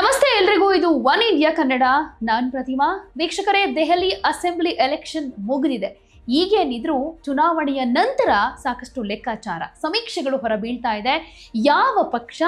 ನಮಸ್ತೆ ಎಲ್ರಿಗೂ, ಇದು ಒನ್ ಇಂಡಿಯಾ ಕನ್ನಡ. ನಾನ್ ಪ್ರತಿಮಾ. ವೀಕ್ಷಕರೇ, ದೆಹಲಿ ಅಸೆಂಬ್ಲಿ ಎಲೆಕ್ಷನ್ ಮುಗಿದಿದೆ. ಈಗೇನಿದ್ರು ಚುನಾವಣೆಯ ನಂತರ ಸಾಕಷ್ಟು ಲೆಕ್ಕಾಚಾರ, ಸಮೀಕ್ಷೆಗಳು ಹೊರಬೀಳ್ತಾ ಇದೆ. ಯಾವ ಪಕ್ಷ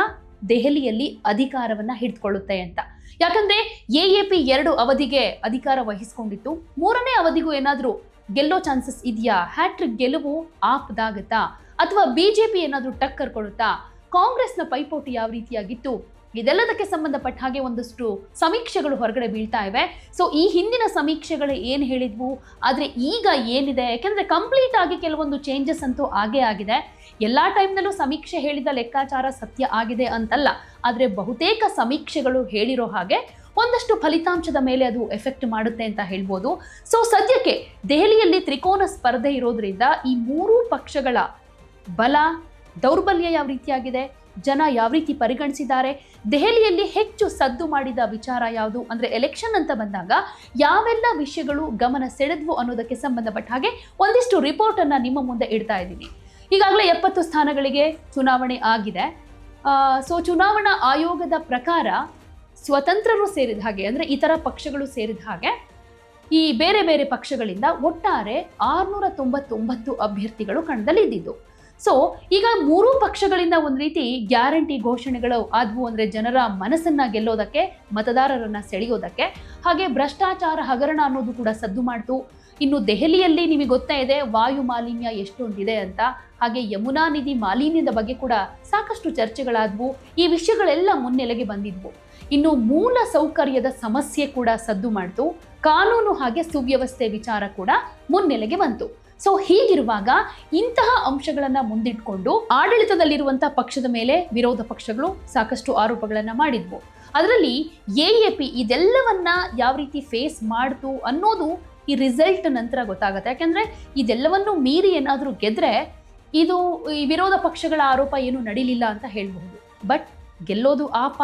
ದೆಹಲಿಯಲ್ಲಿ ಅಧಿಕಾರವನ್ನ ಹಿಡಿದುಕೊಳ್ಳುತ್ತೆ ಅಂತ. ಯಾಕಂದ್ರೆ, ಎ ಎ ಪಿ ಎರಡು ಅವಧಿಗೆ ಅಧಿಕಾರ ವಹಿಸ್ಕೊಂಡಿತ್ತು. ಮೂರನೇ ಅವಧಿಗೂ ಏನಾದರೂ ಗೆಲ್ಲೋ ಚಾನ್ಸಸ್ ಇದೆಯಾ? ಹ್ಯಾಟ್ರಿಕ್ ಗೆಲುವು ಆಪ್ದಾಗತ್ತಾ? ಅಥವಾ ಬಿಜೆಪಿ ಏನಾದರೂ ಟಕ್ಕರ್ ಕೊಡುತ್ತಾ? ಕಾಂಗ್ರೆಸ್ನ ಪೈಪೋಟಿ ಯಾವ ರೀತಿಯಾಗಿತ್ತು? ಇದೆಲ್ಲದಕ್ಕೆ ಸಂಬಂಧಪಟ್ಟ ಹಾಗೆ ಒಂದಷ್ಟು ಸಮೀಕ್ಷೆಗಳು ಹೊರಗಡೆ ಬೀಳ್ತಾ ಇವೆ. ಸೊ ಈ ಹಿಂದಿನ ಸಮೀಕ್ಷೆಗಳು ಏನು ಹೇಳಿದ್ವು? ಆದರೆ ಈಗ ಏನಿದೆ? ಯಾಕೆಂದರೆ ಕಂಪ್ಲೀಟ್ ಆಗಿ ಕೆಲವೊಂದು ಚೇಂಜಸ್ ಅಂತೂ ಆಗೇ ಆಗಿದೆ. ಎಲ್ಲ ಟೈಮ್ನಲ್ಲೂ ಸಮೀಕ್ಷೆ ಹೇಳಿದ ಲೆಕ್ಕಾಚಾರ ಸತ್ಯ ಆಗಿದೆ ಅಂತಲ್ಲ. ಆದರೆ ಬಹುತೇಕ ಸಮೀಕ್ಷೆಗಳು ಹೇಳಿರೋ ಹಾಗೆ ಒಂದಷ್ಟು ಫಲಿತಾಂಶದ ಮೇಲೆ ಅದು ಎಫೆಕ್ಟ್ ಮಾಡುತ್ತೆ ಅಂತ ಹೇಳ್ಬೋದು. ಸೊ ಸದ್ಯಕ್ಕೆ ದೆಹಲಿಯಲ್ಲಿ ತ್ರಿಕೋನ ಸ್ಪರ್ಧೆ ಇರೋದ್ರಿಂದ ಈ ಮೂರೂ ಪಕ್ಷಗಳ ಬಲ, ದೌರ್ಬಲ್ಯ ಯಾವ ರೀತಿಯಾಗಿದೆ? ಜನ ಯಾವ ರೀತಿ ಪರಿಗಣಿಸಿದ್ದಾರೆ? ದೆಹಲಿಯಲ್ಲಿ ಹೆಚ್ಚು ಸದ್ದು ಮಾಡಿದ ವಿಚಾರ ಯಾವುದು? ಅಂದರೆ ಎಲೆಕ್ಷನ್ ಅಂತ ಬಂದಾಗ ಯಾವೆಲ್ಲ ವಿಷಯಗಳು ಗಮನ ಸೆಳೆದ್ವು ಅನ್ನೋದಕ್ಕೆ ಸಂಬಂಧಪಟ್ಟ ಹಾಗೆ ಒಂದಿಷ್ಟು ರಿಪೋರ್ಟನ್ನು ನಿಮ್ಮ ಮುಂದೆ ಇಡ್ತಾ ಇದ್ದೀನಿ. ಈಗಾಗಲೇ ಎಪ್ಪತ್ತು ಸ್ಥಾನಗಳಿಗೆ ಚುನಾವಣೆ ಆಗಿದೆ. ಸೊ ಚುನಾವಣಾ ಆಯೋಗದ ಪ್ರಕಾರ ಸ್ವತಂತ್ರರು ಸೇರಿದ ಹಾಗೆ, ಅಂದರೆ ಇತರ ಪಕ್ಷಗಳು ಸೇರಿದ ಹಾಗೆ, ಈ ಬೇರೆ ಬೇರೆ ಪಕ್ಷಗಳಿಂದ ಒಟ್ಟಾರೆ ಆರುನೂರ ತೊಂಬತ್ತೊಂಬತ್ತು ಅಭ್ಯರ್ಥಿಗಳು ಕಣದಲ್ಲಿದ್ದಿದ್ದು. ಸೊ ಈಗ ಮೂರೂ ಪಕ್ಷಗಳಿಂದ ಒಂದು ರೀತಿ ಗ್ಯಾರಂಟಿ ಘೋಷಣೆಗಳು ಆದವು ಅಂದರೆ ಜನರ ಮನಸ್ಸನ್ನ ಗೆಲ್ಲೋದಕ್ಕೆ, ಮತದಾರರನ್ನ ಸೆಳೆಯೋದಕ್ಕೆ. ಹಾಗೆ ಭ್ರಷ್ಟಾಚಾರ ಹಗರಣ ಅನ್ನೋದು ಕೂಡ ಸದ್ದು ಮಾಡ್ತು. ಇನ್ನು ದೆಹಲಿಯಲ್ಲಿ ನಿಮಗೆ ಗೊತ್ತಾ ಇದೆ, ವಾಯು ಮಾಲಿನ್ಯ ಎಷ್ಟೊಂದಿದೆ ಅಂತ. ಹಾಗೆ ಯಮುನಾ ನಿಧಿ ಮಾಲಿನ್ಯದ ಬಗ್ಗೆ ಕೂಡ ಸಾಕಷ್ಟು ಚರ್ಚೆಗಳಾದವು. ಈ ವಿಷಯಗಳೆಲ್ಲ ಮುನ್ನೆಲೆಗೆ ಬಂದಿದ್ವು. ಇನ್ನು ಮೂಲ ಸೌಕರ್ಯದ ಸಮಸ್ಯೆ ಕೂಡ ಸದ್ದು ಮಾಡ್ತು. ಕಾನೂನು ಹಾಗೆ ಸುವ್ಯವಸ್ಥೆ ವಿಚಾರ ಕೂಡ ಮುನ್ನೆಲೆಗೆ ಬಂತು. ಸೊ ಹೀಗಿರುವಾಗ ಇಂತಹ ಅಂಶಗಳನ್ನ ಮುಂದಿಟ್ಕೊಂಡು ಆಡಳಿತದಲ್ಲಿರುವಂತಹ ಪಕ್ಷದ ಮೇಲೆ ವಿರೋಧ ಪಕ್ಷಗಳು ಸಾಕಷ್ಟು ಆರೋಪಗಳನ್ನ ಮಾಡಿದ್ವು. ಅದರಲ್ಲಿ ಎ ಎ ಪಿ ಇದೆಲ್ಲವನ್ನ ಯಾವ ರೀತಿ ಫೇಸ್ ಮಾಡ್ತು ಅನ್ನೋದು ಈ ರಿಸಲ್ಟ್ ನಂತರ ಗೊತ್ತಾಗುತ್ತೆ. ಯಾಕಂದ್ರೆ ಇದೆಲ್ಲವನ್ನು ಮೀರಿ ಏನಾದರೂ ಗೆದ್ರೆ ಇದು ಈ ವಿರೋಧ ಪಕ್ಷಗಳ ಆರೋಪ ಏನು ನಡೀಲಿಲ್ಲ ಅಂತ ಹೇಳಬಹುದು. ಬಟ್ ಗೆಲ್ಲೋದು ಆಪ.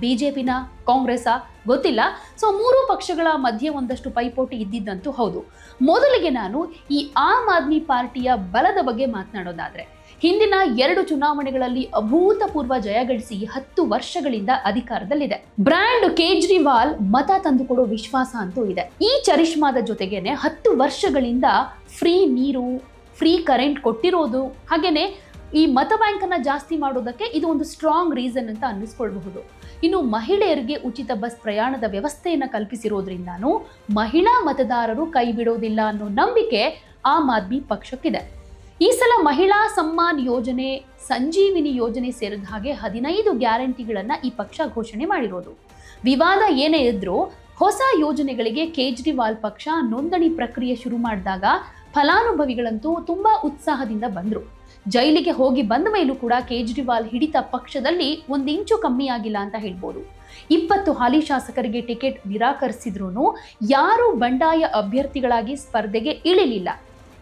ಬಿಜೆಪಿನ, ಕಾಂಗ್ರೆಸ್ಸಾ? ಗೊತ್ತಿಲ್ಲ. ಸೊ ಮೂರು ಪಕ್ಷಗಳ ಮಧ್ಯೆ ಒಂದಷ್ಟು ಪೈಪೋಟಿ ಇದ್ದಿದ್ದಂತೂ ಹೌದು. ಮೊದಲಿಗೆ ನಾನು ಈ ಆಮ್ ಆದ್ಮಿ ಪಾರ್ಟಿಯ ಬಲದ ಬಗ್ಗೆ ಮಾತನಾಡೋದಾದ್ರೆ, ಹಿಂದಿನ ಎರಡು ಚುನಾವಣೆಗಳಲ್ಲಿ ಅಭೂತಪೂರ್ವ ಜಯಗಳಿಸಿ ಹತ್ತು ವರ್ಷಗಳಿಂದ ಅಧಿಕಾರದಲ್ಲಿದೆ. ಬ್ರ್ಯಾಂಡ್ ಕೇಜ್ರಿವಾಲ್ ಮತ ತಂದುಕೊಡೋ ವಿಶ್ವಾಸ ಅಂತೂ ಇದೆ. ಈ ಚರಿಷ್ಮಾದ ಜೊತೆಗೇನೆ ಹತ್ತು ವರ್ಷಗಳಿಂದ ಫ್ರೀ ನೀರು, ಫ್ರೀ ಕರೆಂಟ್ ಕೊಟ್ಟಿರೋದು, ಹಾಗೇನೆ ಈ ಮತ ಬ್ಯಾಂಕನ್ನು ಜಾಸ್ತಿ ಮಾಡೋದಕ್ಕೆ ಇದು ಒಂದು ಸ್ಟ್ರಾಂಗ್ ರೀಸನ್ ಅಂತ ಅನ್ನಿಸ್ಕೊಳ್ಬಹುದು. ಇನ್ನು ಮಹಿಳೆಯರಿಗೆ ಉಚಿತ ಬಸ್ ಪ್ರಯಾಣದ ವ್ಯವಸ್ಥೆಯನ್ನು ಕಲ್ಪಿಸಿರೋದ್ರಿಂದ ಮಹಿಳಾ ಮತದಾರರು ಕೈ ಬಿಡೋದಿಲ್ಲ ಅನ್ನೋ ನಂಬಿಕೆ ಆಮ್ ಆದ್ಮಿ ಪಕ್ಷಕ್ಕಿದೆ. ಈ ಸಲ ಮಹಿಳಾ ಸಮ್ಮಾನ್ ಯೋಜನೆ, ಸಂಜೀವಿನಿ ಯೋಜನೆ ಸೇರಿದ ಹಾಗೆ ಹದಿನೈದು ಗ್ಯಾರಂಟಿಗಳನ್ನ ಈ ಪಕ್ಷ ಘೋಷಣೆ ಮಾಡಿರೋದು. ವಿವಾದ ಏನೇ ಇದ್ರೂ ಹೊಸ ಯೋಜನೆಗಳಿಗೆ ಕೇಜ್ರಿವಾಲ್ ಪಕ್ಷ ನೋಂದಣಿ ಪ್ರಕ್ರಿಯೆ ಶುರು ಮಾಡಿದಾಗ ಫಲಾನುಭವಿಗಳಂತೂ ತುಂಬಾ ಉತ್ಸಾಹದಿಂದ ಬಂದರು. ಜೈಲಿಗೆ ಹೋಗಿ ಬಂದ ಮೇಲೂ ಕೂಡ ಕೇಜ್ರಿವಾಲ್ ಹಿಡಿತ ಪಕ್ಷದಲ್ಲಿ ಒಂದಿಂಚು ಇಂಚು ಕಮ್ಮಿ ಆಗಿಲ್ಲ ಅಂತ ಹೇಳ್ಬೋದು. ಇಪ್ಪತ್ತು ಹಾಲಿ ಶಾಸಕರಿಗೆ ಟಿಕೆಟ್ ನಿರಾಕರಿಸಿದ್ರು ಯಾರೂ ಬಂಡಾಯ ಅಭ್ಯರ್ಥಿಗಳಾಗಿ ಸ್ಪರ್ಧೆಗೆ ಇಳಿಲಿಲ್ಲ.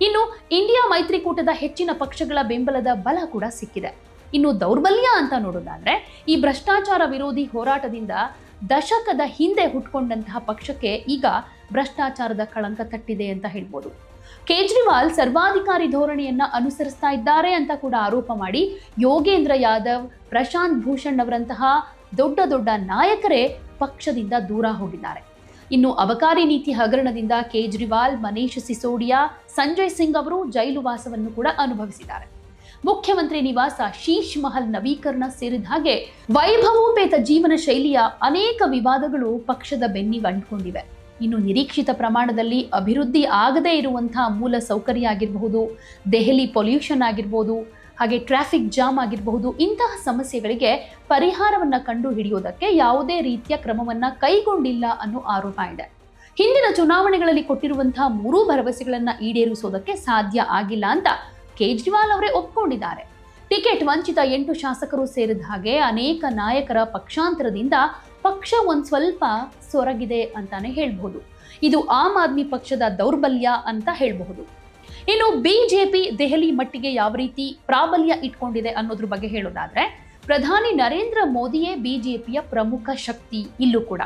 ಇನ್ನು ಇಂಡಿಯಾ ಮೈತ್ರಿಕೂಟದ ಹೆಚ್ಚಿನ ಪಕ್ಷಗಳ ಬೆಂಬಲದ ಬಲ ಕೂಡ ಸಿಕ್ಕಿದೆ. ಇನ್ನು ದೌರ್ಬಲ್ಯ ಅಂತ ನೋಡೋದಾದ್ರೆ ಈ ಭ್ರಷ್ಟಾಚಾರ ವಿರೋಧಿ ಹೋರಾಟದಿಂದ ದಶಕದ ಹಿಂದೆ ಹುಟ್ಕೊಂಡಂತಹ ಪಕ್ಷಕ್ಕೆ ಈಗ ಭ್ರಷ್ಟಾಚಾರದ ಕಳಂಕ ತಟ್ಟಿದೆ ಅಂತ ಹೇಳ್ಬೋದು. ಕೇಜ್ರಿವಾಲ್ ಸರ್ವಾಧಿಕಾರಿ ಧೋರಣೆಯನ್ನ ಅನುಸರಿಸ್ತಾ ಇದ್ದಾರೆ ಅಂತ ಕೂಡ ಆರೋಪ ಮಾಡಿ ಯೋಗೇಂದ್ರ ಯಾದವ್, ಪ್ರಶಾಂತ್ ಭೂಷಣ್ ಅವರಂತಹ ದೊಡ್ಡ ದೊಡ್ಡ ನಾಯಕರೇ ಪಕ್ಷದಿಂದ ದೂರ ಹೋಗಿದ್ದಾರೆ. ಇನ್ನು ಅಬಕಾರಿ ನೀತಿ ಹಗರಣದಿಂದ ಕೇಜ್ರಿವಾಲ್, ಮನೀಶ್ ಸಿಸೋಡಿಯಾ, ಸಂಜಯ್ ಸಿಂಗ್ ಅವರು ಜೈಲು ವಾಸವನ್ನು ಕೂಡ ಅನುಭವಿಸಿದ್ದಾರೆ. ಮುಖ್ಯಮಂತ್ರಿ ನಿವಾಸ ಶೀಶ್ ಮಹಲ್ ನವೀಕರಣ ಸೇರಿದ ಹಾಗೆ ವೈಭವೋಪೇತ ಜೀವನ ಶೈಲಿಯ ಅನೇಕ ವಿವಾದಗಳು ಪಕ್ಷದ ಬೆನ್ನಿಗೆ ಅಂಟ್ಕೊಂಡಿವೆ. ಇನ್ನು ನಿರೀಕ್ಷಿತ ಪ್ರಮಾಣದಲ್ಲಿ ಅಭಿವೃದ್ಧಿ ಆಗದೇ ಇರುವಂಥ ಮೂಲ ಸೌಕರ್ಯ ಆಗಿರಬಹುದು, ದೆಹಲಿ ಪೊಲ್ಯೂಷನ್ ಆಗಿರ್ಬೋದು, ಹಾಗೆ ಟ್ರಾಫಿಕ್ ಜಾಮ್ ಆಗಿರಬಹುದು, ಇಂತಹ ಸಮಸ್ಯೆಗಳಿಗೆ ಪರಿಹಾರವನ್ನು ಕಂಡು ಹಿಡಿಯೋದಕ್ಕೆ ಯಾವುದೇ ರೀತಿಯ ಕ್ರಮವನ್ನು ಕೈಗೊಂಡಿಲ್ಲ ಅನ್ನೋ ಆರೋಪ ಇದೆ. ಹಿಂದಿನ ಚುನಾವಣೆಗಳಲ್ಲಿ ಕೊಟ್ಟಿರುವಂತಹ ಮೂರೂ ಭರವಸೆಗಳನ್ನು ಈಡೇರಿಸೋದಕ್ಕೆ ಸಾಧ್ಯ ಆಗಿಲ್ಲ ಅಂತ ಕೇಜ್ರಿವಾಲ್ ಅವರೇ ಒಪ್ಕೊಂಡಿದ್ದಾರೆ. ಟಿಕೆಟ್ ವಂಚಿತ ಎಂಟು ಶಾಸಕರು ಸೇರಿದ ಹಾಗೆ ಅನೇಕ ನಾಯಕರ ಪಕ್ಷಾಂತರದಿಂದ ಪಕ್ಷ ಒಂದು ಸ್ವಲ್ಪ ಸೊರಗಿದೆ ಅಂತಾನೆ ಹೇಳ್ಬಹುದು. ಇದು ಆಮ್ ಆದ್ಮಿ ಪಕ್ಷದ ದೌರ್ಬಲ್ಯ ಅಂತ ಹೇಳಬಹುದು. ಇನ್ನು ಬಿಜೆಪಿ ದೆಹಲಿ ಮಟ್ಟಿಗೆ ಯಾವ ರೀತಿ ಪ್ರಾಬಲ್ಯ ಇಟ್ಕೊಂಡಿದೆ ಅನ್ನೋದ್ರ ಬಗ್ಗೆ ಹೇಳೋದಾದ್ರೆ, ಪ್ರಧಾನಿ ನರೇಂದ್ರ ಮೋದಿಯೇ ಬಿಜೆಪಿಯ ಪ್ರಮುಖ ಶಕ್ತಿ ಇಲ್ಲೂ ಕೂಡ.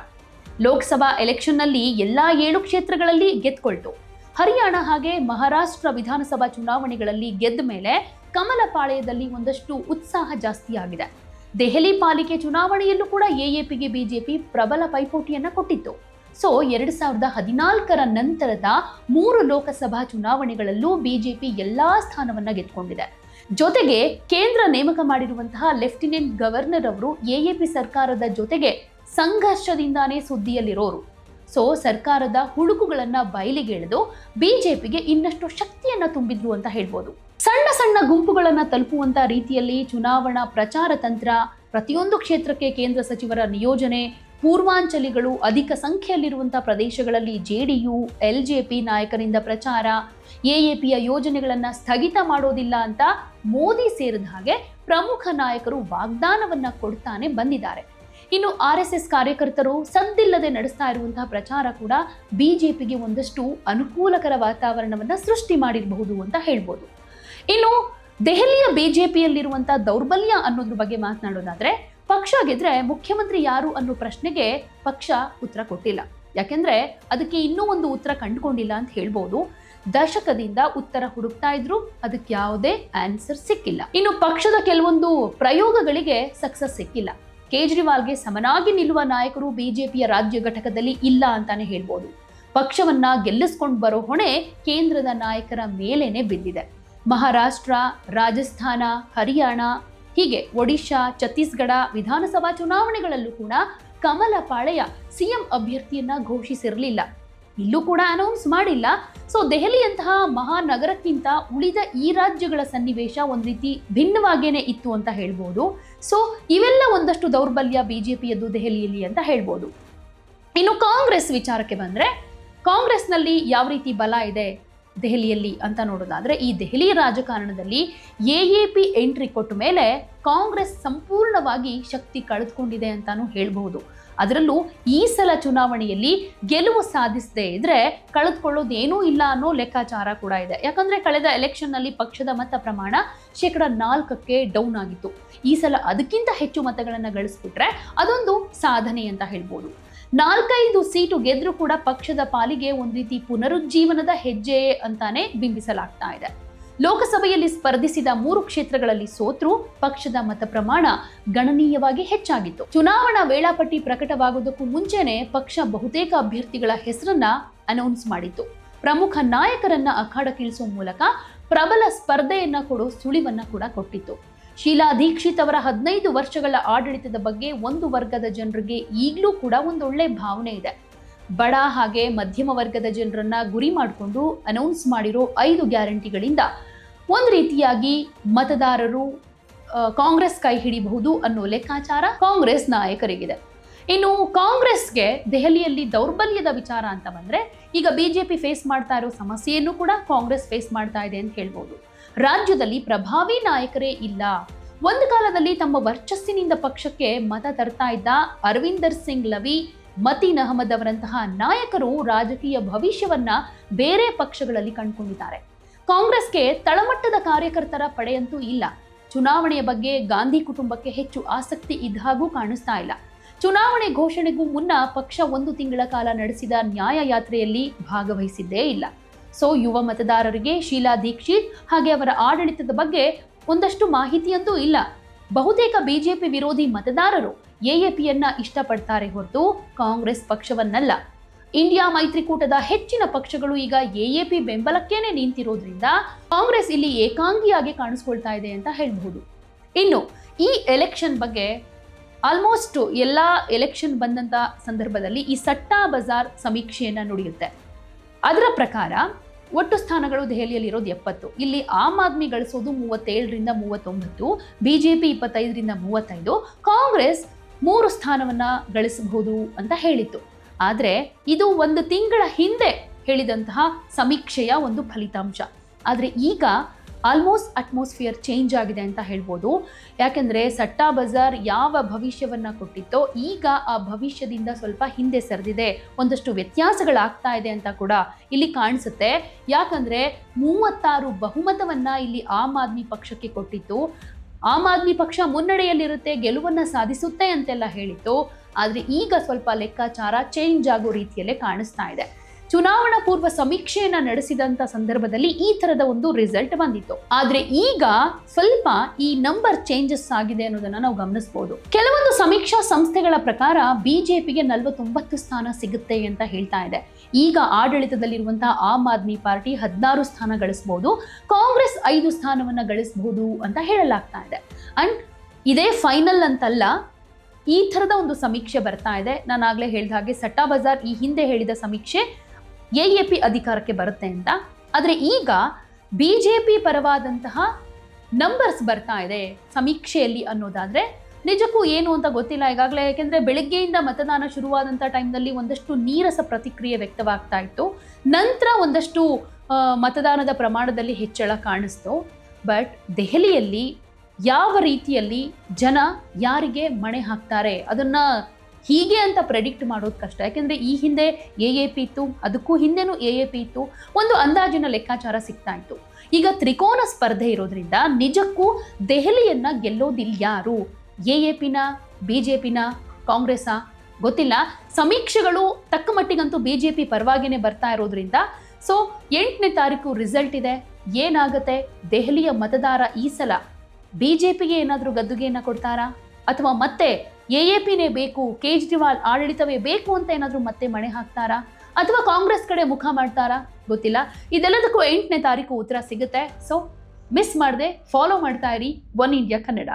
ಲೋಕಸಭಾ ಎಲೆಕ್ಷನ್ನಲ್ಲಿ ಎಲ್ಲಾ ಏಳು ಕ್ಷೇತ್ರಗಳಲ್ಲಿ ಗೆದ್ಕೊಳ್ತು. ಹರಿಯಾಣ ಹಾಗೆ ಮಹಾರಾಷ್ಟ್ರ ವಿಧಾನಸಭಾ ಚುನಾವಣೆಗಳಲ್ಲಿ ಗೆದ್ದ ಮೇಲೆ ಕಮಲ ಪಾಳೆಯದಲ್ಲಿ ಒಂದಷ್ಟು ಉತ್ಸಾಹ ಜಾಸ್ತಿ ಆಗಿದೆ ದೆಹಲಿ ಪಾಲಿಕೆ ಚುನಾವಣೆಯಲ್ಲೂ ಕೂಡ ಎಎಪಿಗೆ ಬಿಜೆಪಿ ಪ್ರಬಲ ಪೈಪೋಟಿಯನ್ನ ಕೊಟ್ಟಿತ್ತು. ಸೊ, ಎರಡ್ ಸಾವಿರದ ಹದಿನಾಲ್ಕರ ನಂತರದ ಮೂರು ಲೋಕಸಭಾ ಚುನಾವಣೆಗಳಲ್ಲೂ ಬಿಜೆಪಿ ಎಲ್ಲಾ ಸ್ಥಾನವನ್ನ ಗೆದ್ದುಕೊಂಡಿದೆ ಜೊತೆಗೆ ಕೇಂದ್ರ ನೇಮಕ ಮಾಡಿರುವಂತಹ ಲೆಫ್ಟಿನೆಂಟ್ ಗವರ್ನರ್ ಅವರು ಎಎಪಿ ಸರ್ಕಾರದ ಜೊತೆಗೆ ಸಂಘರ್ಷದಿಂದಾನೇ ಸುದ್ದಿಯಲ್ಲಿರೋರು. ಸೊ ಸರ್ಕಾರದ ಹುಡುಕುಗಳನ್ನ ಬಯಲಿಗೆಳೆದು ಬಿಜೆಪಿಗೆ ಇನ್ನಷ್ಟು ಶಕ್ತಿಯನ್ನು ತುಂಬಿದ್ರು ಅಂತ ಹೇಳ್ಬೋದು. ಸಣ್ಣ ಸಣ್ಣ ಗುಂಪುಗಳನ್ನು ತಲುಪುವಂತ ರೀತಿಯಲ್ಲಿ ಚುನಾವಣಾ ಪ್ರಚಾರ ತಂತ್ರ ಪ್ರತಿಯೊಂದು ಕ್ಷೇತ್ರಕ್ಕೆ ಕೇಂದ್ರ ಸಚಿವರ ನಿಯೋಜನೆ, ಪೂರ್ವಾಂಚಲಿಗಳು ಅಧಿಕ ಸಂಖ್ಯೆಯಲ್ಲಿರುವಂಥ ಪ್ರದೇಶಗಳಲ್ಲಿ J D U, L J P ನಾಯಕರಿಂದ ಪ್ರಚಾರ ಎ ಪಿಯ ಯೋಜನೆಗಳನ್ನು ಸ್ಥಗಿತ ಮಾಡೋದಿಲ್ಲ ಅಂತ ಮೋದಿ ಸೇರಿದ ಹಾಗೆ ಪ್ರಮುಖ ನಾಯಕರು ವಾಗ್ದಾನವನ್ನ ಕೊಡ್ತಾನೆ ಬಂದಿದ್ದಾರೆ. ಇನ್ನು ಆರ್ ಎಸ್ ಎಸ್ ಕಾರ್ಯಕರ್ತರು ಸದ್ದಿಲ್ಲದೆ ನಡೆಸ್ತಾ ಇರುವಂತಹ ಪ್ರಚಾರ ಕೂಡ ಬಿಜೆಪಿಗೆ ಒಂದಷ್ಟು ಅನುಕೂಲಕರ ವಾತಾವರಣವನ್ನು ಸೃಷ್ಟಿ ಮಾಡಿರಬಹುದು ಅಂತ ಹೇಳ್ಬೋದು. ಇನ್ನು ದೆಹಲಿಯ ಬಿಜೆಪಿಯಲ್ಲಿರುವಂತಹ ದೌರ್ಬಲ್ಯ ಅನ್ನೋದ್ರ ಬಗ್ಗೆ ಮಾತನಾಡೋದಾದ್ರೆ, ಪಕ್ಷ ಗೆದ್ರೆ ಮುಖ್ಯಮಂತ್ರಿ ಯಾರು ಅನ್ನೋ ಪ್ರಶ್ನೆಗೆ ಪಕ್ಷ ಉತ್ತರ ಕೊಟ್ಟಿಲ್ಲ. ಯಾಕೆಂದ್ರೆ ಅದಕ್ಕೆ ಇನ್ನೂ ಒಂದು ಉತ್ತರ ಕಂಡುಕೊಂಡಿಲ್ಲ ಅಂತ ಹೇಳ್ಬೋದು. ದಶಕದಿಂದ ಉತ್ತರ ಹುಡುಕ್ತಾ ಇದ್ರು, ಅದಕ್ಕೆ ಯಾವುದೇ ಆನ್ಸರ್ ಸಿಕ್ಕಿಲ್ಲ. ಇನ್ನು ಪಕ್ಷದ ಕೆಲವೊಂದು ಪ್ರಯೋಗಗಳಿಗೆ ಸಕ್ಸಸ್ ಸಿಕ್ಕಿಲ್ಲ. ಕೇಜ್ರಿವಾಲ್ಗೆ ಸಮನಾಗಿ ನಿಲ್ಲುವ ನಾಯಕರು ಬಿಜೆಪಿಯ ರಾಜ್ಯ ಘಟಕದಲ್ಲಿ ಇಲ್ಲ ಅಂತಾನೆ ಹೇಳ್ಬೋದು. ಪಕ್ಷವನ್ನ ಗೆಲ್ಲಿಸ್ಕೊಂಡು ಬರೋ ಹೊಣೆ ಕೇಂದ್ರದ ನಾಯಕರ ಮೇಲೇನೆ ಬಿದ್ದಿದೆ. ಮಹಾರಾಷ್ಟ್ರ, ರಾಜಸ್ಥಾನ, ಹರಿಯಾಣ, ಹೀಗೆ ಒಡಿಶಾ, ಛತ್ತೀಸ್ಗಢ ವಿಧಾನಸಭಾ ಚುನಾವಣೆಗಳಲ್ಲೂ ಕೂಡ ಕಮಲ ಪಾಳೆಯ ಸಿಎಂ ಅಭ್ಯರ್ಥಿಯನ್ನ ಘೋಷಿಸಿರಲಿಲ್ಲ. ಇಲ್ಲೂ ಕೂಡ ಅನೌನ್ಸ್ ಮಾಡಿಲ್ಲ. ಸೊ ದೆಹಲಿಯಂತಹ ಮಹಾನಗರಕ್ಕಿಂತ ಉಳಿದ ಈ ರಾಜ್ಯಗಳ ಸನ್ನಿವೇಶ ಒಂದು ರೀತಿ ಭಿನ್ನವಾಗೇನೆ ಇತ್ತು ಅಂತ ಹೇಳ್ಬೋದು. ಸೊ ಇವೆಲ್ಲ ಒಂದಷ್ಟು ದೌರ್ಬಲ್ಯ ಬಿಜೆಪಿಯದ್ದು ದೆಹಲಿಯಲ್ಲಿ ಅಂತ ಹೇಳ್ಬೋದು. ಇನ್ನು ಕಾಂಗ್ರೆಸ್ ವಿಚಾರಕ್ಕೆ ಬಂದ್ರೆ, ಕಾಂಗ್ರೆಸ್ನಲ್ಲಿ ಯಾವ ರೀತಿ ಬಲ ಇದೆ ದೆಹಲಿಯಲ್ಲಿ ಅಂತ ನೋಡೋದಾದರೆ, ಈ ದೆಹಲಿ ರಾಜಕಾರಣದಲ್ಲಿ ಎ ಎ ಪಿ ಎಂಟ್ರಿ ಕೊಟ್ಟ ಮೇಲೆ ಕಾಂಗ್ರೆಸ್ ಸಂಪೂರ್ಣವಾಗಿ ಶಕ್ತಿ ಕಳೆದುಕೊಂಡಿದೆ ಅಂತಲೂ ಹೇಳ್ಬಹುದು ಅದರಲ್ಲೂ ಈ ಸಲ ಚುನಾವಣೆಯಲ್ಲಿ ಗೆಲುವು ಸಾಧಿಸದೆ ಇದ್ರೆ ಕಳೆದುಕೊಳ್ಳೋದು ಏನೂ ಇಲ್ಲ ಅನ್ನೋ ಲೆಕ್ಕಾಚಾರ ಕೂಡ ಇದೆ. ಯಾಕಂದ್ರೆ ಕಳೆದ ಎಲೆಕ್ಷನ್ನಲ್ಲಿ ಪಕ್ಷದ ಮತ ಪ್ರಮಾಣ ಶೇಕಡ ನಾಲ್ಕಕ್ಕೆ ಡೌನ್ ಆಗಿತ್ತು. ಈ ಸಲ ಅದಕ್ಕಿಂತ ಹೆಚ್ಚು ಮತಗಳನ್ನು ಗಳಿಸ್ಬಿಟ್ರೆ ಅದೊಂದು ಸಾಧನೆ ಅಂತ ಹೇಳ್ಬೋದು. ನಾಲ್ಕೈದು ಸೀಟು ಗೆದ್ರೂ ಕೂಡ ಪಕ್ಷದ ಪಾಲಿಗೆ ಒಂದು ರೀತಿ ಪುನರುಜ್ಜೀವನದ ಹೆಜ್ಜೆ ಅಂತಾನೆ ಬಿಂಬಿಸಲಾಗ್ತಾ ಇದೆ. ಲೋಕಸಭೆಯಲ್ಲಿ ಸ್ಪರ್ಧಿಸಿದ ಮೂರು ಕ್ಷೇತ್ರಗಳಲ್ಲಿ ಸೋತರೂ ಪಕ್ಷದ ಮತ ಪ್ರಮಾಣ ಗಣನೀಯವಾಗಿ ಹೆಚ್ಚಾಗಿತ್ತು. ಚುನಾವಣಾ ವೇಳಾಪಟ್ಟಿ ಪ್ರಕಟವಾಗುವುದಕ್ಕೂ ಮುಂಚೆನೆ ಪಕ್ಷ ಬಹುತೇಕ ಅಭ್ಯರ್ಥಿಗಳ ಹೆಸರನ್ನ ಅನೌನ್ಸ್ ಮಾಡಿತ್ತು. ಪ್ರಮುಖ ನಾಯಕರನ್ನ ಅಖಾಡಕ್ಕಿಳಿಸುವ ಮೂಲಕ ಪ್ರಬಲ ಸ್ಪರ್ಧೆಯನ್ನ ಕೊಡೋ ಸುಳಿವನ್ನ ಕೂಡ ಕೊಟ್ಟಿತ್ತು. ಶೀಲಾ ದೀಕ್ಷಿತ್ ಅವರ ಹದಿನೈದು ವರ್ಷಗಳ ಆಡಳಿತದ ಬಗ್ಗೆ ಒಂದು ವರ್ಗದ ಜನರಿಗೆ ಈಗಲೂ ಕೂಡ ಒಂದೊಳ್ಳೆ ಭಾವನೆ ಇದೆ. ಬಡ ಹಾಗೆ ಮಧ್ಯಮ ವರ್ಗದ ಜನರನ್ನ ಗುರಿ ಮಾಡಿಕೊಂಡು ಅನೌನ್ಸ್ ಮಾಡಿರೋ ಐದು ಗ್ಯಾರಂಟಿಗಳಿಂದ ಒಂದು ರೀತಿಯಾಗಿ ಮತದಾರರು ಕಾಂಗ್ರೆಸ್ ಕೈ ಹಿಡಿಬಹುದು ಅನ್ನೋ ಲೆಕ್ಕಾಚಾರ ಕಾಂಗ್ರೆಸ್ ನಾಯಕರಿಗಿದೆ. ಇನ್ನು ಕಾಂಗ್ರೆಸ್ಗೆ ದೆಹಲಿಯಲ್ಲಿ ದೌರ್ಬಲ್ಯದ ವಿಚಾರ ಅಂತ ಬಂದರೆ, ಈಗ ಬಿಜೆಪಿ ಫೇಸ್ ಮಾಡ್ತಾ ಇರೋ ಸಮಸ್ಯೆಯನ್ನು ಕೂಡ ಕಾಂಗ್ರೆಸ್ ಫೇಸ್ ಮಾಡ್ತಾ ಇದೆ ಅಂತ ಹೇಳ್ಬೋದು. ರಾಜ್ಯದಲ್ಲಿ ಪ್ರಭಾವಿ ನಾಯಕರೇ ಇಲ್ಲ. ಒಂದು ಕಾಲದಲ್ಲಿ ತಮ್ಮ ವರ್ಚಸ್ಸಿನಿಂದ ಪಕ್ಷಕ್ಕೆ ಮತ ತರ್ತಾ ಇದ್ದ ಅರವಿಂದರ್ ಸಿಂಗ್ ಲವಿ, ಮತೀನ್ ಅಹಮದ್ ಅವರಂತಹ ನಾಯಕರು ರಾಜಕೀಯ ಭವಿಷ್ಯವನ್ನ ಬೇರೆ ಪಕ್ಷಗಳಲ್ಲಿ ಕಂಡುಕೊಂಡಿದ್ದಾರೆ. ಕಾಂಗ್ರೆಸ್ಗೆ ತಳಮಟ್ಟದ ಕಾರ್ಯಕರ್ತರ ಪಡೆಯಂತೂ ಇಲ್ಲ. ಚುನಾವಣೆಯ ಬಗ್ಗೆ ಗಾಂಧಿ ಕುಟುಂಬಕ್ಕೆ ಹೆಚ್ಚು ಆಸಕ್ತಿ ಇದ್ದ ಹಾಗೂ ಕಾಣಿಸ್ತಾ ಇಲ್ಲ. ಚುನಾವಣೆ ಘೋಷಣೆಗೂ ಮುನ್ನ ಪಕ್ಷ ಒಂದು ತಿಂಗಳ ಕಾಲ ನಡೆಸಿದ ನ್ಯಾಯ ಯಾತ್ರೆಯಲ್ಲಿ ಭಾಗವಹಿಸಿದ್ದೇ ಇಲ್ಲ. ಸೊ, ಯುವ ಮತದಾರರಿಗೆ ಶೀಲಾ ದೀಕ್ಷಿತ್ ಹಾಗೆ ಅವರ ಆಡಳಿತದ ಬಗ್ಗೆ ಒಂದಷ್ಟು ಮಾಹಿತಿಯಂತೂ ಇಲ್ಲ. ಬಹುತೇಕ ಬಿಜೆಪಿ ವಿರೋಧಿ ಮತದಾರರು ಎಎಪಿಯನ್ನ ಇಷ್ಟಪಡ್ತಾರೆ ಹೊರತು ಕಾಂಗ್ರೆಸ್ ಪಕ್ಷವನ್ನಲ್ಲ. ಇಂಡಿಯಾ ಮೈತ್ರಿಕೂಟದ ಹೆಚ್ಚಿನ ಪಕ್ಷಗಳು ಈಗ ಎಎಪಿ ಬೆಂಬಲಕ್ಕೇನೆ ನಿಂತಿರೋದ್ರಿಂದ ಕಾಂಗ್ರೆಸ್ ಇಲ್ಲಿ ಏಕಾಂಗಿಯಾಗಿ ಕಾಣಿಸ್ಕೊಳ್ತಾ ಇದೆ ಅಂತ ಹೇಳ್ಬಹುದು. ಇನ್ನು ಈ ಎಲೆಕ್ಷನ್ ಬಗ್ಗೆ ಆಲ್ಮೋಸ್ಟ್ ಎಲ್ಲ ಎಲೆಕ್ಷನ್ ಬಂದಂತ ಸಂದರ್ಭದಲ್ಲಿ ಈ ಸಟ್ಟಾ ಬಜಾರ್ ಸಮೀಕ್ಷೆಯನ್ನ ನುಡಿಯುತ್ತೆ. ಅದರ ಪ್ರಕಾರ ಒಟ್ಟು ಸ್ಥಾನಗಳು ದೆಹಲಿಯಲ್ಲಿ ಇರೋದು ಎಪ್ಪತ್ತು. ಇಲ್ಲಿ ಆಮ್ ಆದ್ಮಿ ಗಳಿಸೋದು ಮೂವತ್ತೇಳರಿಂದ ಮೂವತ್ತೊಂಬತ್ತು, ಬಿಜೆಪಿ ಇಪ್ಪತ್ತೈದರಿಂದ ಮೂವತ್ತೈದು, ಕಾಂಗ್ರೆಸ್ ಮೂರು ಸ್ಥಾನವನ್ನ ಗಳಿಸಬಹುದು ಅಂತ ಹೇಳಿತ್ತು. ಆದರೆ ಇದು ಒಂದು ತಿಂಗಳ ಹಿಂದೆ ಹೇಳಿದಂತಹ ಸಮೀಕ್ಷೆಯ ಒಂದು ಫಲಿತಾಂಶ. ಆದರೆ ಈಗ ಆಲ್ಮೋಸ್ಟ್ ಅಟ್ಮಾಸ್ಫಿಯರ್ ಚೇಂಜ್ ಆಗಿದೆ ಅಂತ ಹೇಳ್ಬೋದು. ಯಾಕೆಂದರೆ ಸಟ್ಟಾ ಬಜಾರ್ ಯಾವ ಭವಿಷ್ಯವನ್ನು ಕೊಟ್ಟಿತ್ತೋ ಈಗ ಆ ಭವಿಷ್ಯದಿಂದ ಸ್ವಲ್ಪ ಹಿಂದೆ ಸರಿದಿದೆ. ಒಂದಷ್ಟು ವ್ಯತ್ಯಾಸಗಳಾಗ್ತಾ ಇದೆ ಅಂತ ಕೂಡ ಇಲ್ಲಿ ಕಾಣಿಸುತ್ತೆ. ಯಾಕಂದರೆ ಮೂವತ್ತಾರು ಬಹುಮತವನ್ನು ಇಲ್ಲಿ ಆಮ್ ಆದ್ಮಿ ಪಕ್ಷಕ್ಕೆ ಕೊಟ್ಟಿತ್ತು. ಆಮ್ ಆದ್ಮಿ ಪಕ್ಷ ಮುನ್ನಡೆಯಲ್ಲಿರುತ್ತೆ, ಗೆಲುವನ್ನು ಸಾಧಿಸುತ್ತೆ ಅಂತೆಲ್ಲ ಹೇಳಿತ್ತು. ಆದರೆ ಈಗ ಸ್ವಲ್ಪ ಲೆಕ್ಕಾಚಾರ ಚೇಂಜ್ ಆಗೋ ರೀತಿಯಲ್ಲೇ ಕಾಣಿಸ್ತಾ ಇದೆ. ಚುನಾವಣಾ ಪೂರ್ವ ಸಮೀಕ್ಷೆಯನ್ನು ನಡೆಸಿದಂತ ಸಂದರ್ಭದಲ್ಲಿ ಈ ತರದ ಒಂದು ರಿಸಲ್ಟ್ ಬಂದಿತ್ತು. ಆದರೆ ಈಗ ಸ್ವಲ್ಪ ಈ ನಂಬರ್ ಚೇಂಜಸ್ ಆಗಿದೆ ಅನ್ನೋದನ್ನ ನಾವು ಗಮನಿಸಬಹುದು ಕೆಲವೊಂದು ಸಮೀಕ್ಷಾ ಸಂಸ್ಥೆಗಳ ಪ್ರಕಾರ ಬಿಜೆಪಿಗೆ ನಲವತ್ತೊಂಬತ್ತು ಸ್ಥಾನ ಸಿಗುತ್ತೆ ಅಂತ ಹೇಳ್ತಾ ಇದೆ. ಈಗ ಆಡಳಿತದಲ್ಲಿರುವಂತಹ ಆಮ್ ಆದ್ಮಿ ಪಾರ್ಟಿ ಹದಿನಾರು ಸ್ಥಾನ ಗಳಿಸಬಹುದು ಕಾಂಗ್ರೆಸ್ ಐದು ಸ್ಥಾನವನ್ನ ಗಳಿಸಬಹುದು ಅಂತ ಹೇಳಲಾಗ್ತಾ ಇದೆ. ಅಂಡ್ ಇದೇ ಫೈನಲ್ ಅಂತಲ್ಲ ಈ ಥರದ ಒಂದು ಸಮೀಕ್ಷೆ ಬರ್ತಾ ಇದೆ. ನಾನು ಆಗಲೇ ಹೇಳಿದ ಹಾಗೆ ಸಟ್ಟಾ ಬಜಾರ್ ಈ ಹಿಂದೆ ಹೇಳಿದ ಸಮೀಕ್ಷೆ ಎ ಎ ಪಿ ಅಧಿಕಾರಕ್ಕೆ ಬರುತ್ತೆ ಅಂತ. ಆದರೆ ಈಗ ಬಿ ಜೆ ಪಿ ಪರವಾದಂತಹ ನಂಬರ್ಸ್ ಬರ್ತಾ ಇದೆ ಸಮೀಕ್ಷೆಯಲ್ಲಿ ಅನ್ನೋದಾದರೆ ನಿಜಕ್ಕೂ ಏನು ಅಂತ ಗೊತ್ತಿಲ್ಲ. ಈಗಾಗಲೇ ಯಾಕೆಂದರೆ ಬೆಳಗ್ಗೆಯಿಂದ ಮತದಾನ ಶುರುವಾದಂಥ ಟೈಮ್ನಲ್ಲಿ ಒಂದಷ್ಟು ನೀರಸ ಪ್ರತಿಕ್ರಿಯೆ ವ್ಯಕ್ತವಾಗ್ತಾ ಇತ್ತು. ನಂತರ ಒಂದಷ್ಟು ಮತದಾನದ ಪ್ರಮಾಣದಲ್ಲಿ ಹೆಚ್ಚಳ ಕಾಣಿಸ್ತು. ಬಟ್ ದೆಹಲಿಯಲ್ಲಿ ಯಾವ ರೀತಿಯಲ್ಲಿ ಜನ ಯಾರಿಗೆ ಮಣೆ ಹಾಕ್ತಾರೆ? ಅದನ್ನ ಹೀಗೆ ಅಂತ ಪ್ರೆಡಿಕ್ಟ್ ಮಾಡೋದು ಕಷ್ಟ. ಯಾಕೆಂದ್ರೆ ಈ ಹಿಂದೆ ಎ ಎ ಪಿ ಇತ್ತು, ಅದಕ್ಕೂ ಹಿಂದೆನೂ ಎ ಎ ಪಿ ಇತ್ತು, ಒಂದು ಅಂದಾಜಿನ ಲೆಕ್ಕಾಚಾರ ಸಿಗ್ತಾ ಇತ್ತು. ಈಗ ತ್ರಿಕೋನ ಸ್ಪರ್ಧೆ ಇರೋದ್ರಿಂದ ನಿಜಕ್ಕೂ ದೆಹಲಿಯನ್ನ ಗೆಲ್ಲೋದಿಲ್ಲ ಯಾರು? ಎ ಎ ಪಿನ ಬಿ ಜೆ ಪಿನ ಗೊತ್ತಿಲ್ಲ. ಸಮೀಕ್ಷೆಗಳು ತಕ್ಕ ಮಟ್ಟಿಗಂತೂ ಬಿ ಜೆ ಪಿ ಪರವಾಗಿನೇ ಬರ್ತಾ ಇರೋದ್ರಿಂದ ಸೊ ಎಂಟನೇ ತಾರೀಕು ರಿಸಲ್ಟ್ ಇದೆ. ಏನಾಗುತ್ತೆ? ದೆಹಲಿಯ ಮತದಾರ ಈ ಸಲ ಬಿ ಜೆ ಪಿಗೆ ಏನಾದರೂ ಗದ್ದುಗೆಯನ್ನು ಕೊಡ್ತಾರಾ? ಅಥವಾ ಮತ್ತೆ ಎ ಎ ಪಿನೇ ಬೇಕು, ಕೇಜ್ರಿವಾಲ್ ಆಡಳಿತವೇ ಬೇಕು ಅಂತ ಏನಾದರೂ ಮತ್ತೆ ಮಣೆ ಹಾಕ್ತಾರಾ? ಅಥವಾ ಕಾಂಗ್ರೆಸ್ ಕಡೆ ಮುಖ ಮಾಡ್ತಾರಾ? ಗೊತ್ತಿಲ್ಲ. ಇದೆಲ್ಲದಕ್ಕೂ ಎಂಟನೇ ತಾರೀಕು ಉತ್ತರ ಸಿಗುತ್ತೆ. ಸೊ ಮಿಸ್ ಮಾಡದೆ ಫಾಲೋ ಮಾಡ್ತಾ ಇರಿ. One India Kannada